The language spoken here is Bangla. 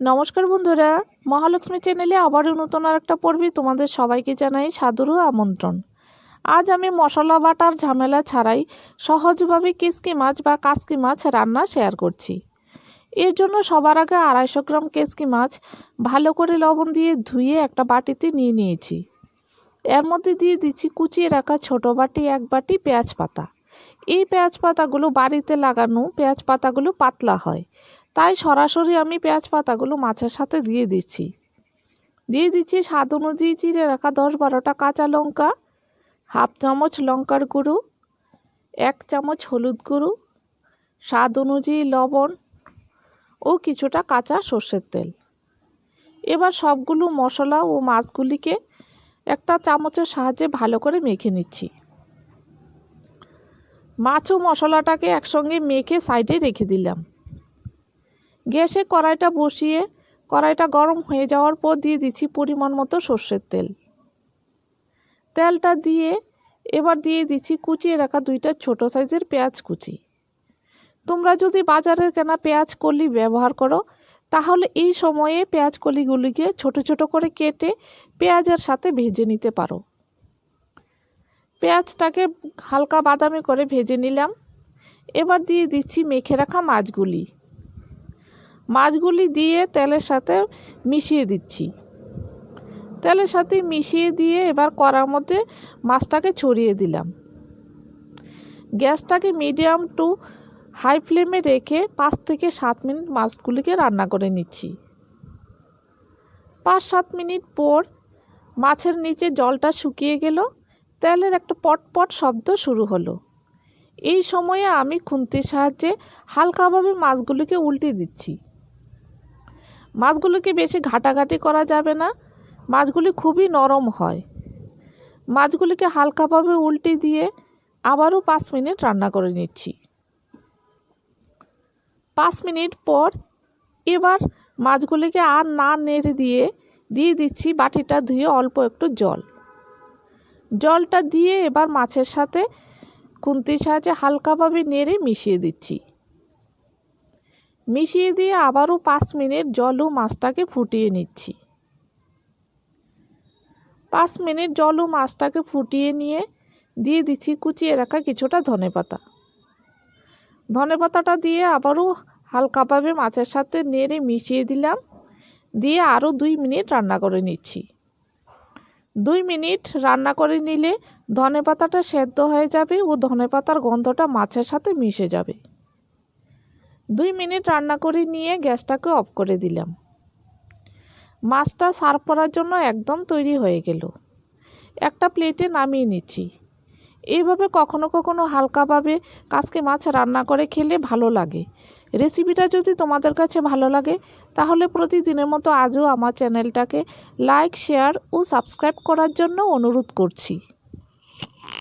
নমস্কার বন্ধুরা, মহালক্ষ্মী চ্যানেলে আবারও নতুন আর একটা পর্বে তোমাদের সবাইকে জানাই সাদর আমন্ত্রণ। আজ আমি মশলা বাটার ঝামেলা ছাড়াই সহজভাবে কিসকি মাছ বা কাসকি মাছ রান্না শেয়ার করছি। এর জন্য সবার আগে আড়াইশো গ্রাম কেসকি মাছ ভালো করে লবণ দিয়ে ধুয়ে একটা বাটিতে নিয়ে নিয়েছি। এর মধ্যে দিয়ে দিচ্ছি কুচিয়ে রাখা ছোট বাটি, এক বাটি পেঁয়াজ পাতা। এই পেঁয়াজ পাতাগুলো বাড়িতে লাগানো পেঁয়াজ পাতাগুলো পাতলা হয়। তাই সরাসরি আমি পেঁয়াজ পাতাগুলো মাছের সাথে দিয়ে দিচ্ছি। দিয়ে দিচ্ছি স্বাদ অনুযায়ী চিড়ে রাখা দশ বারোটা কাঁচা লঙ্কা, হাফ চামচ লঙ্কার গুঁড়ো, এক চামচ হলুদ গুঁড়ো, স্বাদ অনুযায়ী লবণ ও কিছুটা কাঁচা সর্ষের তেল। এবার সবগুলো মশলা ও মাছগুলিকে একটা চামচের সাহায্যে ভালো করে মেখে নিচ্ছি। মাছ ও মশলাটাকে একসঙ্গে মেখে সাইডে রেখে দিলাম। গ্যাসে কড়াইটা বসিয়ে কড়াইটা গরম হয়ে যাওয়ার পর দিয়ে দিচ্ছি পরিমাণ মতো সর্ষের তেল। তেলটা দিয়ে এবার দিয়ে দিচ্ছি কুচিয়ে রাখা দুইটা ছোট সাইজের পেঁয়াজ কুচি। তোমরা যদি বাজারের কেনা পেঁয়াজ কলি ব্যবহার করো, তাহলে এই সময়ে পেঁয়াজ কলিগুলিকে ছোট ছোট করে কেটে পেঁয়াজের সাথে ভেজে নিতে পারো। পেঁয়াজটাকে হালকা বাদামি করে ভেজে নিলাম। এবার দিয়ে দিচ্ছি মেখে রাখা মাছগুলি। মাছগুলি দিয়ে তেলের সাথে মিশিয়ে দিচ্ছি। তেলের সাথে মিশিয়ে দিয়ে এবার কড়ার মধ্যে মাছটাকে ছড়িয়ে দিলাম। গ্যাসটাকে মিডিয়াম টু হাই ফ্লেমে রেখে পাঁচ থেকে সাত মিনিট মাছগুলিকে রান্না করে নিচ্ছি। পাঁচ সাত মিনিট পর মাছের নিচে জলটা শুকিয়ে গেল, তেলের একটা পটপট শব্দ শুরু হলো। এই সময়ে আমি খুন্তির সাহায্যে হালকাভাবে মাছগুলিকে উল্টে দিচ্ছি। মাছগুলোকে বেশি ঘাটাঘাটি করা যাবে না। মাছগুলি খুবই নরম হয়। মাছগুলিকে হালকাভাবে উল্টে দিয়ে আবারও পাঁচ মিনিট রান্না করে নিচ্ছি। পাঁচ মিনিট পর এবার মাছগুলিকে আর না নেড়ে দিয়ে দিয়ে দিচ্ছি বাটিটা ধুয়ে অল্প একটু জল। জলটা দিয়ে এবার মাছের সাথে খুন্তির সাহায্যে হালকাভাবে নেড়ে মিশিয়ে দিচ্ছি। মিশিয়ে দিয়ে আবারও পাঁচ মিনিট জল ও মাছটাকে ফুটিয়ে নিচ্ছি। পাঁচ মিনিট জল ও মাছটাকে ফুটিয়ে নিয়ে দিয়ে দিচ্ছি কুচিয়ে রাখা কিছুটা ধনে পাতা। ধনে পাতাটা দিয়ে আবারও হালকাভাবে মাছের সাথে নেড়ে মিশিয়ে দিলাম। দিয়ে আরও দুই মিনিট রান্না করে নিচ্ছি। দুই মিনিট রান্না করে নিলে ধনে পাতাটা সেদ্ধ হয়ে যাবে ও ধনে পাতার গন্ধটা মাছের সাথে মিশে যাবে। দুই মিনিট রান্না করে নিয়ে গ্যাসটাকে অফ করে দিলাম। মাছটা সার্ভ করার জন্য একদম তৈরি হয়ে গেল। একটা প্লেটে নামিয়ে নিচ্ছি। এইভাবে কখনো কখনো হালকাভাবে কাসকে মাছ রান্না করে খেলে ভালো লাগে। রেসিপিটা যদি তোমাদের কাছে ভালো লাগে, তাহলে প্রতিদিনের মতো আজও আমার চ্যানেলটাকে লাইক, শেয়ার ও সাবস্ক্রাইব করার জন্য অনুরোধ করছি।